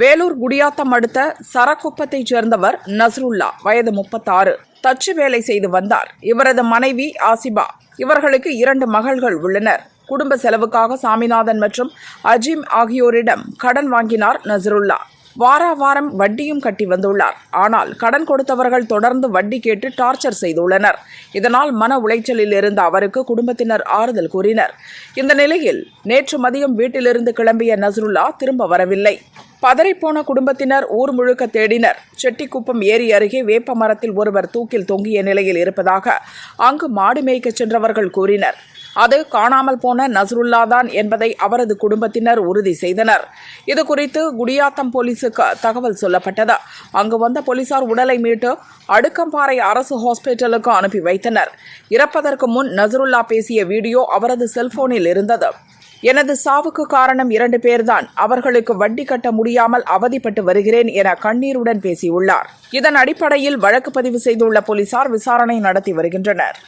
வேலூர் குடியாத்தம் அடுத்த சரக்குப்பத்தைச் சேர்ந்தவர் நஸ்ருல்லா வயது முப்பத்தாறு. தச்சு வேலை செய்து வந்தார். இவரது மனைவி ஆசிபா. இவர்களுக்கு இரண்டு மகள்கள் உள்ளனர். குடும்ப செலவுக்காக சாமிநாதன் மற்றும் அஜீம் ஆகியோரிடம் கடன் வாங்கினார் நஸ்ருல்லா. வாரா வாரம் வட்டியும் கட்டி வந்துள்ளார். ஆனால் கடன் கொடுத்தவர்கள் தொடர்ந்து வட்டி கேட்டு டார்ச்சர் செய்துள்ளனர். இதனால் மன உளைச்சலில் இருந்த அவருக்கு குடும்பத்தினர் ஆறுதல் கூறினர். இந்த நிலையில் நேற்று மதியம் வீட்டிலிருந்து கிளம்பிய நஸ்ருல்லா திரும்ப வரவில்லை. பதறிப்போன குடும்பத்தினர் ஊர் முழுக்க தேடினர். செட்டிக்குப்பம் ஏரி அருகே வேப்ப மரத்தில் ஒருவர் தூக்கில் தொங்கிய நிலையில் இருப்பதாக அங்கு மாடு மேய்க்கச் சென்றவர்கள் கூறினர். அது காணாமல் போன நஸ்ருல்லா தான் என்பதை அவரது குடும்பத்தினர் உறுதி செய்தனர். இது குறித்து குடியாத்தம் போலீசுக்கு தகவல் சொல்லப்பட்டது. அங்கு வந்த போலீசார் உடலை மீட்டு அடுக்கம்பாறை அரசு ஹாஸ்பிட்டலுக்கு அனுப்பி வைத்தனர். இறப்பதற்கு முன் நஸ்ருல்லா பேசிய வீடியோ அவரது செல்போனில் இருந்தது. எனது சாவுக்கு காரணம் இரண்டு பேர்தான். அவர்களுக்கு வட்டி கட்ட முடியாமல் அவதிப்பட்டு வருகிறேன் என கண்ணீருடன் பேசியுள்ளார். இதன் அடிப்படையில் வழக்கு பதிவு செய்துள்ள போலீசார் விசாரணை நடத்தி வருகின்றனர்.